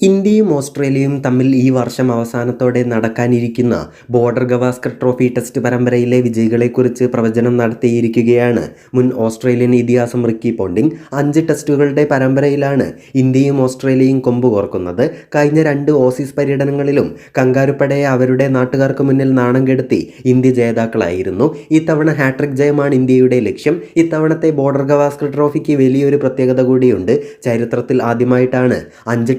ഇന്ത്യയും ഓസ്ട്രേലിയയും തമ്മിൽ ഈ വർഷം അവസാനത്തോടെ നടക്കാനിരിക്കുന്ന ബോർഡർ ഗവാസ്കർ ട്രോഫി ടെസ്റ്റ് പരമ്പരയിലെ വിജയികളെക്കുറിച്ച് പ്രവചനം നടത്തിയിരിക്കുകയാണ് മുൻ ഓസ്ട്രേലിയൻ ഇതിഹാസം റിക്കി പോണ്ടിങ് അഞ്ച് ടെസ്റ്റുകളുടെ പരമ്പരയിലാണ് ഇന്ത്യയും ഓസ്ട്രേലിയയും കൊമ്പ് കോർക്കുന്നത്. കഴിഞ്ഞ രണ്ട് ഓസീസ് പര്യടനങ്ങളിലും കങ്കാരുപ്പടയെ അവരുടെ നാട്ടുകാർക്ക് മുന്നിൽ നാണം കെടുത്തി ഇന്ത്യ ജേതാക്കളായിരുന്നു. ഇത്തവണ ഹാട്രിക് ജയമാണ് ഇന്ത്യയുടെ ലക്ഷ്യം. ഇത്തവണത്തെ ബോർഡർ ഗവാസ്കർ ട്രോഫിക്ക് വലിയൊരു പ്രത്യേകത കൂടിയുണ്ട്. ചരിത്രത്തിൽ ആദ്യമായിട്ടാണ് അഞ്ച്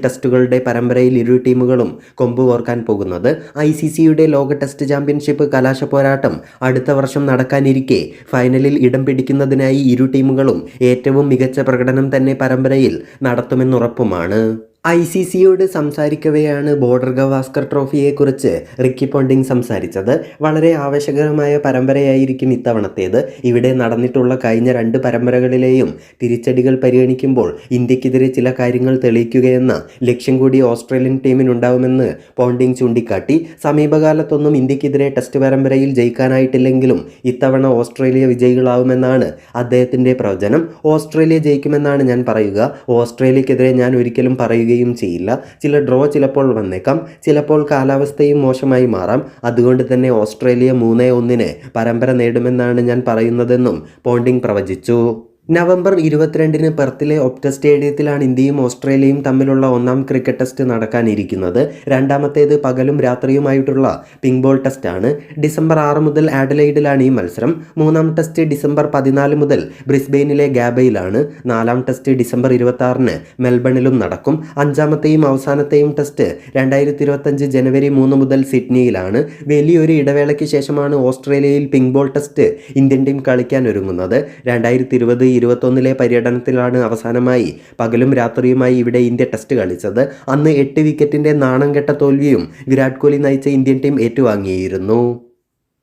ടെസ്റ്റുകളുടെ പരമ്പരയിൽ ഇരു ടീമുകളും കൊമ്പ് കോർക്കാൻ പോകുന്നത്. ഐ സി സിയുടെ ലോക ടെസ്റ്റ് ചാമ്പ്യൻഷിപ്പ് കലാശ പോരാട്ടം അടുത്ത വർഷം നടക്കാനിരിക്കെ. ഫൈനലിൽ ഇടം പിടിക്കുന്നതിനായി ഇരു ടീമുകളും ഏറ്റവും മികച്ച പ്രകടനം തന്നെ പരമ്പരയിൽ നടത്തുമെന്നുറപ്പുമാണ്. ഐ സി സിയോട് സംസാരിക്കവെയാണ് ബോർഡർ ഗവാസ്കർ ട്രോഫിയെക്കുറിച്ച് റിക്കി പോണ്ടിങ് സംസാരിച്ചത്. വളരെ ആവേശകരമായ പരമ്പരയായിരിക്കും ഇത്തവണത്തേത്. ഇവിടെ നടന്നിട്ടുള്ള കഴിഞ്ഞ രണ്ട് പരമ്പരകളിലെയും തിരിച്ചടികൾ പരിഗണിക്കുമ്പോൾ ഇന്ത്യക്കെതിരെ ചില കാര്യങ്ങൾ തെളിയിക്കുകയെന്ന ലക്ഷ്യം കൂടി ഓസ്ട്രേലിയൻ ടീമിനുണ്ടാവുമെന്ന് പോണ്ടിങ് ചൂണ്ടിക്കാട്ടി. സമീപകാലത്തൊന്നും ഇന്ത്യക്കെതിരെ ടെസ്റ്റ് പരമ്പരയിൽ ജയിക്കാനായിട്ടില്ലെങ്കിലും ഇത്തവണ ഓസ്ട്രേലിയ വിജയികളാവുമെന്നാണ് അദ്ദേഹത്തിന്റെ പ്രവചനം. ഓസ്ട്രേലിയ ജയിക്കുമെന്നാണ് ഞാൻ പറയുക. ഓസ്ട്രേലിയക്കെതിരെ ഞാൻ ഒരിക്കലും പറയുകയും ചെയ്യില്ല. ചില ഡ്രോ ചിലപ്പോൾ വന്നേക്കാം. ചിലപ്പോൾ കാലാവസ്ഥയും മോശമായി മാറാം. അതുകൊണ്ട് തന്നെ ഓസ്ട്രേലിയ മൂന്നേ ഒന്നിന് പരമ്പര നേടുമെന്നാണ് ഞാൻ പറയുന്നതെന്നും പോണ്ടിങ് പ്രവചിച്ചു. നവംബർ ഇരുപത്തിരണ്ടിന് പെർത്തിലെ ഒപ്റ്റ സ്റ്റേഡിയത്തിലാണ് ഇന്ത്യയും ഓസ്ട്രേലിയയും തമ്മിലുള്ള ഒന്നാം ക്രിക്കറ്റ് ടെസ്റ്റ് നടക്കാനിരിക്കുന്നത്. രണ്ടാമത്തേത് പകലും രാത്രിയുമായിട്ടുള്ള പിങ്ക് ബോൾ ടെസ്റ്റാണ്. ഡിസംബർ ആറ് മുതൽ ആഡലൈഡിലാണ് ഈ മത്സരം. മൂന്നാം ടെസ്റ്റ് ഡിസംബർ പതിനാല് മുതൽ ബ്രിസ്ബെയിനിലെ ഗാബയിലാണ്. നാലാം ടെസ്റ്റ് ഡിസംബർ ഇരുപത്തി മെൽബണിലും നടക്കും. അഞ്ചാമത്തെയും അവസാനത്തെയും ടെസ്റ്റ് രണ്ടായിരത്തി ഇരുപത്തഞ്ച് ജനുവരി മൂന്ന് മുതൽ സിഡ്നിയിലാണ്. വലിയൊരു ഇടവേളയ്ക്ക് ശേഷമാണ് ഓസ്ട്രേലിയയിൽ pink ball test Indian team കളിക്കാൻ ഒരുങ്ങുന്നത്. രണ്ടായിരത്തി ഇരുപത്തൊന്നിലെ പര്യടനത്തിലാണ് അവസാനമായി പകലും രാത്രിയുമായി ഇവിടെ ഇന്ത്യ ടെസ്റ്റ് കളിച്ചത്. അന്ന് എട്ട് വിക്കറ്റിന്റെ നാണം കെട്ട തോൽവിയും വിരാട് കോഹ്ലി നയിച്ച ഇന്ത്യൻ ടീം ഏറ്റുവാങ്ങിയിരുന്നു.